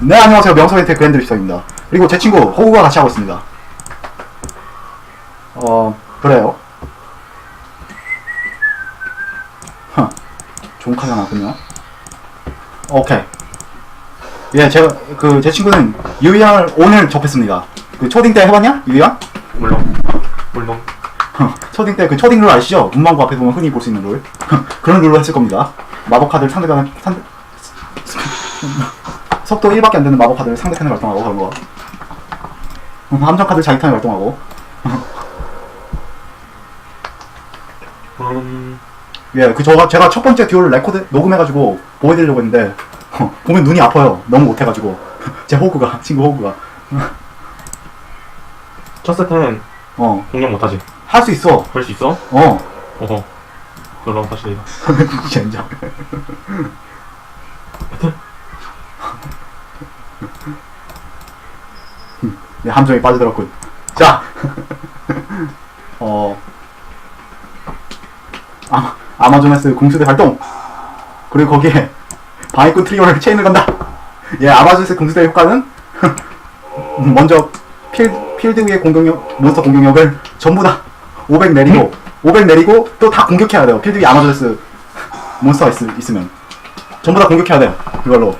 네 안녕하세요. 명성의 테 그랜드리스터입니다. 그리고 제 친구 호구가 같이 하고 있습니다. 어 그래요. 좋은 카드가 나왔군요. 오케이. 예 제가 그 제 친구는 유희양을 오늘 접했습니다. 그 초딩 때 해봤냐? 유희양? 물론. 물론. 초딩 때 그 초딩 룰 아시죠? 문방구 앞에 보면 흔히 볼 수 있는 룰. 그런 룰로 했을 겁니다. 마법 카드를 상대방 상대 속도 1밖에 안 되는 마법 카드를 상대편에 발동하고 그런 거. 음, 함정 카드 자기 턴에 발동하고. 음. 예, 그 저가 제가 첫 번째 듀얼 레코드 녹음해가지고 보여드리려고 했는데 어, 보면 눈이 아파요. 너무 못해가지고. 제 호구가 친구 호구가. 첫 세트는 어. 공격 못하지. 할 수 있어. 할 수 있어? 어. 어허. 그럼 다시 내가. 젠장 네, 함정이 빠져들었군. 자, 어, 아마, 아마존에스 공수대 발동! 그리고 거기에 방해꾼 트리오를 체인을 건다! 예, 아마존에스 공수대 효과는 먼저 필, 필드 위의 공격력, 몬스터 공격력을 전부 다 500 내리고, 500 내리고 또 다 공격해야 돼요. 필드 위에 아마존에스 몬스터가 있, 있으면. 전부 다 공격해야 돼요. 이걸로.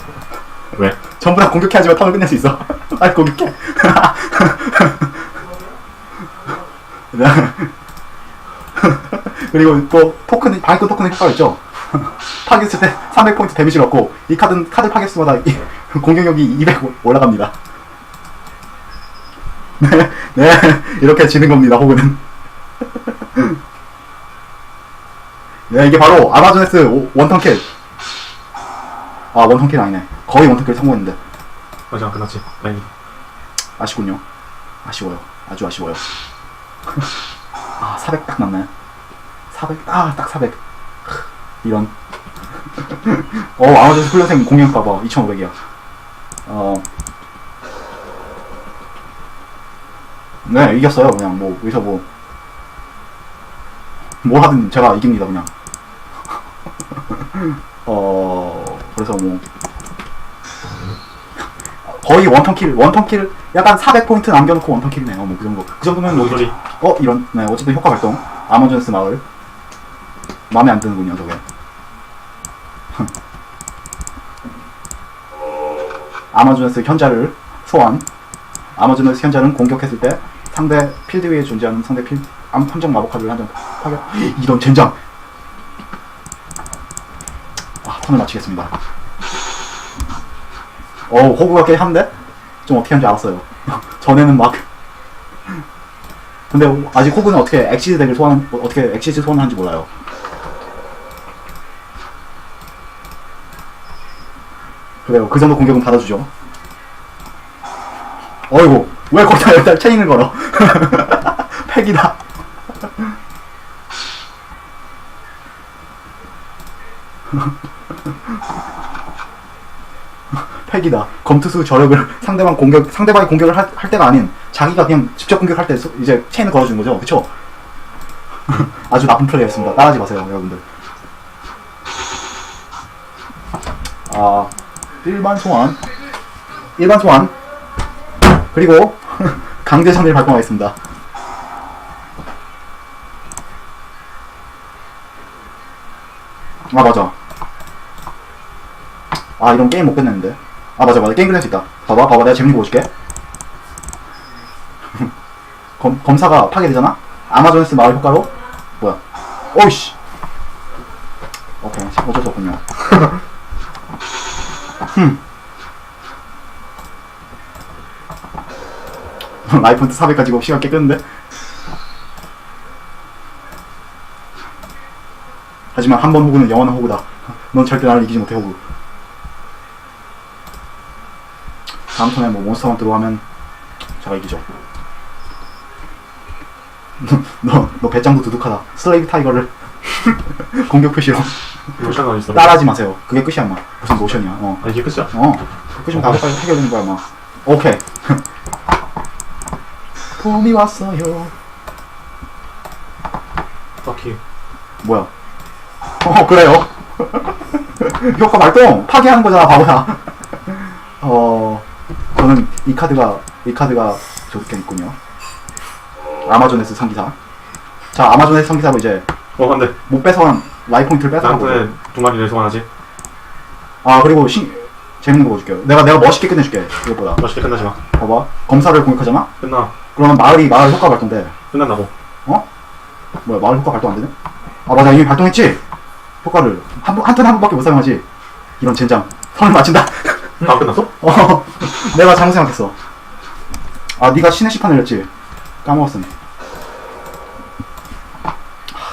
왜? 전부 다 공격해야지만 턴을 끝낼 수 있어. 빨리 공격해. 그리고 또 토큰, 방해꾼 토큰 효과가 있죠. 파괴했을 때 300포인트 데미지를 얻고 이 카드 카드 파괴수마다 이 공격력이 200 올라갑니다. 네, 네 이렇게 지는 겁니다. 호구는. 네 이게 바로 아마존에스 오- 원턴킬. 아 원턴킬 아니네. 거의 원턴킬 성공했는데. 아직 안 끝났지 다행히 아쉽군요. 아쉬워요. 아주 아쉬워요. 아, 400 딱 남나요? 400, 아, 딱 400. 이런. 어, 아마존 훈련생 공격 봐봐. 2500이야. 어. 네, 이겼어요. 그냥 뭐, 여기서 뭐. 뭘 하든 제가 이깁니다, 그냥. 어, 그래서 뭐. 거의 원턴킬, 원턴킬, 약간 400포인트 남겨놓고 원턴킬이네요. 뭐, 그 정도. 그 정도면 뭐, 소리 어, 이런, 네, 어쨌든 효과 발동. 아마존스 마을. 마음에 안 드는군요, 저게. 아마존스 현자를 소환. 아마존스 현자는 공격했을 때 상대 필드 위에 존재하는 상대 필, 암, 함정 마법 카드를 한장 파괴. 이런 젠장! 아, 턴을 마치겠습니다. 어, 호구가 꽤 한데? 좀 어떻게 하는지 알았어요. 전에는 막, 근데 아직 호구는 어떻게 엑시즈 덱을 소환 어떻게 엑시즈 소환하는지 몰라요. 그래요. 그 정도 공격은 받아주죠. 어이구 왜 거기다 일단 체인을 걸어? 팩이다. 팩이다. 검투수 저력을 상대방 공격 상대방이 공격을 할, 할 때가 아닌 자기가 그냥 직접 공격할 때 소- 이제 체인을 걸어주는 거죠, 그렇죠? 아주 나쁜 플레이였습니다. 따라하지 마세요, 여러분들. 아 일반 소환, 일반 소환, 그리고 강제 전을 발동하겠습니다. 아 맞아. 아 이런 게임 못 끝냈는데. 아 맞아 맞아 게임 끝낼 수 있다. 봐봐 봐봐 내가 재밌는 거 보여줄게. 검, 검사가 파괴되잖아? 아마존스 마을 효과로? 뭐야? 오이씨! 오케이, 어쩔 수 없군요. 흠. 라이프한테 400 가지고 시간 꽤 끄는데? 하지만 한 번 호구는 영원한 호구다. 넌 절대 나를 이기지 못해, 호구. 다음 턴에 뭐 몬스터만 들어가면 제가 이기죠. 너, 너 배짱도 두둑하다. 슬레이브 타이거를 공격 표시로 로션 어디 있어? 따라하지 마세요. 그게 끝이야, 마. 무슨 노션이야. 어. 아 이게 끝이야? 어. 끝이면 다 빨리 해결되는 거야, 마. 오케이. 봄이 왔어요. 딱히 뭐야? 어, 그래요. 효과 발동! 파괴하는 거잖아, 바보야. 어 저는 이 카드가 이 카드가 저렇게 있군요. 아마존에스 상기사. 자 아마존에스 상기사로 이제 어 안돼 못 뺏어간 라이 포인트를 뺏어가고. 두 마리를 소환하지 아 그리고 신 재밌는 거 보여줄게요. 내가 내가 멋있게 끝내줄게. 이것보다. 멋있게 끝나지 마 봐봐. 검사를 공격하잖아. 끝나 그러면 마을이 마을 효과 발동돼. 끝난다고 뭐야 마을 효과 발동 안 되네? 아 맞아 이미 발동했지. 효과를 한한 턴에 한 번밖에 못 사용하지. 이런 젠장. 선을 맞춘다. 아 끝났어? 어, 내가 잘못 생각했어. 아, 네가 신의 시판 흘렸지? 까먹었음. 아,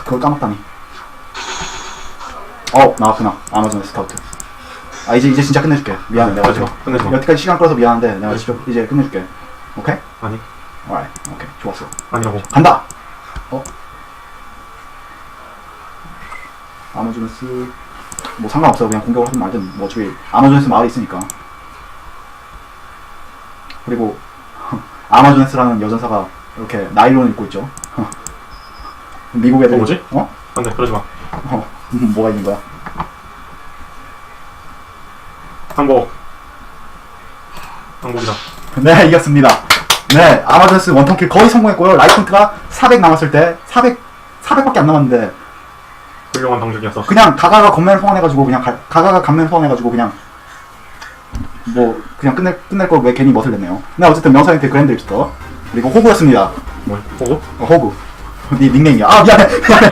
그걸 까먹다니. 어, 나왔구나. 아마존 스카우트. 아, 이제, 이제 진짜 끝내줄게. 미안해. 내가 지금 마 여태까지 시간 끌어서 미안한데, 내가 네. 직접 이제 끝내줄게. 오케이? 아니. 오케이. 좋았어. 아니라고 간다! 어? 아마존스, 뭐 상관없어. 그냥 공격을 하든 말든, 뭐 어차피 아마존스 마을이 있으니까. 그리고, 아마존스라는 여전사가 이렇게 나일론을 입고 있죠. 미국 애들. 어, 뭐지? 어? 안돼 그러지 마 어, 뭐가 있는 거야? 항복 항복이다 네, 이겼습니다. 네, 아마존스 원턴킬 거의 성공했고요. 라이프트가 400 남았을 때, 400, 400밖에 안 남았는데, 훌륭한 방식이었어 그냥 가가가 겉면 소환해가지고 그냥 가, 가가가 감면 소환해가지고 그냥 뭐 그냥 끝낼 끝낼 걸 왜 괜히 멋을 냈네요. 네 어쨌든 명사인트 그랜드 립스터 그리고 호구였습니다. 뭘 보고? 어, 호구. 네 닉네임이야. 아 미안해. 미안해.